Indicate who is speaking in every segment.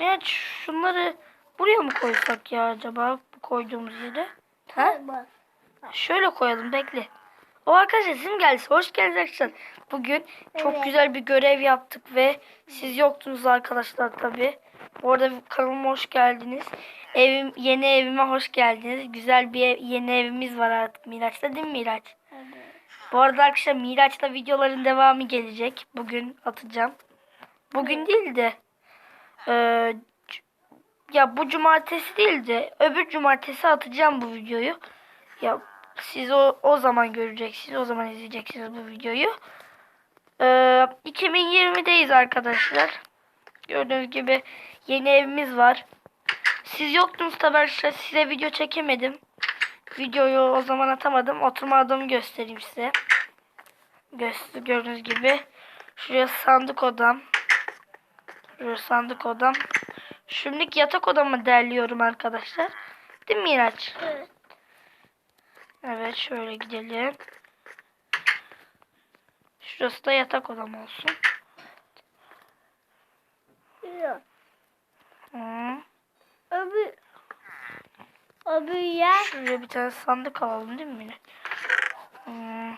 Speaker 1: Miraç şunları buraya mı koysak ya acaba bu koyduğumuz yere? Ha? Şöyle koyalım bekle. O arkadaşlar sizin geldi. Hoş geldiniz arkadaşlar. Bugün çok
Speaker 2: Evet.
Speaker 1: güzel bir görev yaptık ve siz yoktunuz arkadaşlar tabi. Bu arada kanalıma hoş geldiniz. Evim, yeni evime hoş geldiniz. Güzel bir ev- yeni evimiz var artık Miraç'ta değil mi Miraç?
Speaker 2: Evet.
Speaker 1: Bu arada arkadaşlar Miraç'ta videoların devamı gelecek. Bugün atacağım. Bugün değil de eee, c- ya bu cumartesi değil de öbür cumartesi atacağım bu videoyu. Ya siz o, o zaman göreceksiniz. O zaman izleyeceksiniz bu videoyu. Eee 2020'deyiz arkadaşlar. Gördüğünüz gibi yeni evimiz var. Siz yoktunuz tabi arkadaşlar. Size video çekemedim. Videoyu o zaman atamadım. Oturma odamı göstereyim size. Gördüğünüz gibi. Şuraya sandık odam. Şuraya sandık odam. Şimdilik yatak odamı derliyorum arkadaşlar. Değil mi Miraç?
Speaker 2: Evet.
Speaker 1: Evet şöyle gidelim. Şurası da yatak odam olsun.
Speaker 2: Yok. Öbür öbür yer
Speaker 1: Şuraya bir tane sandık alalım değil mi Miraç? Hı.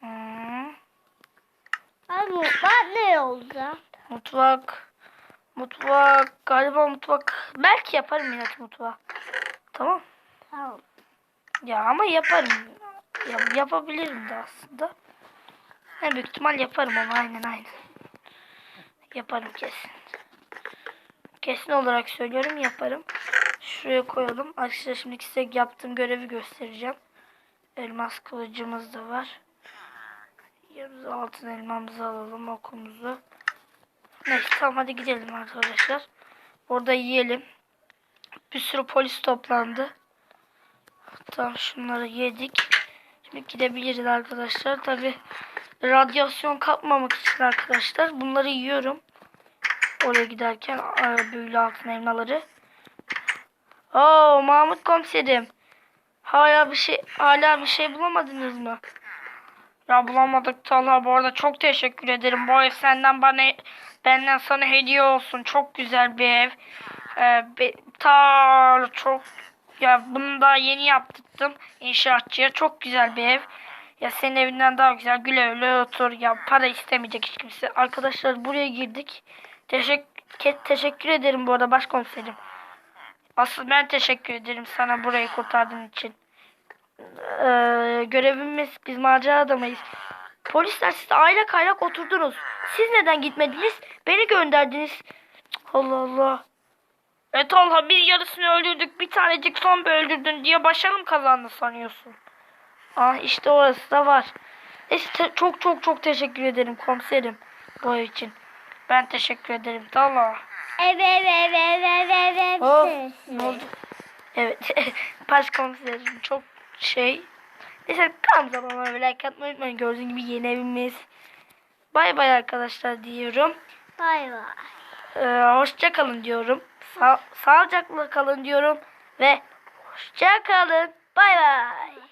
Speaker 1: Hı.
Speaker 2: Abi ben ne olacak?
Speaker 1: Mutfak. Mutfak. Galiba mutfak. Belki yaparım Miraç mutfağı. Tamam.
Speaker 2: Tamam.
Speaker 1: Ya ama yaparım. Ya, yapabilirim de aslında. En büyük ihtimal yaparım ama aynen aynen. Yaparım kesin. Kesin olarak söylüyorum yaparım. Şuraya koyalım. Arkadaşlar şimdi size yaptığım görevi göstereceğim. Elmas kılıcımız da var. Yarız altın elmamızı alalım okumuzu. Neyse tamam hadi gidelim arkadaşlar. Orada yiyelim. Bir sürü polis toplandı. Tamam şunları yedik. Şimdi gidebiliriz arkadaşlar. Tabi radyasyon kapmamak için arkadaşlar bunları yiyorum. Oraya giderken e, büyülü altın elmaları. Oo Mahmut komiserim. Hala bir şey hala bir şey bulamadınız mı? Ya bulamadık Talha bu arada çok teşekkür ederim. Bu ev senden bana benden sana hediye olsun. Çok güzel bir ev. Ee, be- ta çok ya bunu daha yeni yaptırdım inşaatçıya. Çok güzel bir ev. Ya senin evinden daha güzel. Güle güle otur. Ya para istemeyecek hiç kimse. Arkadaşlar buraya girdik. Teşekkür, teşekkür ederim bu arada başkomiserim. Asıl ben teşekkür ederim sana burayı kurtardığın için. Ee, görevimiz biz macera adamıyız. Polisler siz aylak aylak oturdunuz. Siz neden gitmediniz? Beni gönderdiniz. Allah Allah. E Talha biz yarısını öldürdük. Bir tanecik zombi öldürdün diye başarım kazandı sanıyorsun. Ah işte orası da var. Neyse çok çok çok teşekkür ederim komiserim bu ev için. Ben teşekkür ederim Talha.
Speaker 2: Evet evet evet evet evet.
Speaker 1: Oh, ne oldu? Evet. Başkomiserim çok şey. Neyse kalm zamanla böyle like atmayı unutmayın. Gördüğünüz gibi yeni evimiz. Bay bay arkadaşlar diyorum.
Speaker 2: Bay bay.
Speaker 1: Ee, hoşça kalın diyorum. Sa sağlıcakla kalın diyorum. Ve hoşça kalın. Bay bay.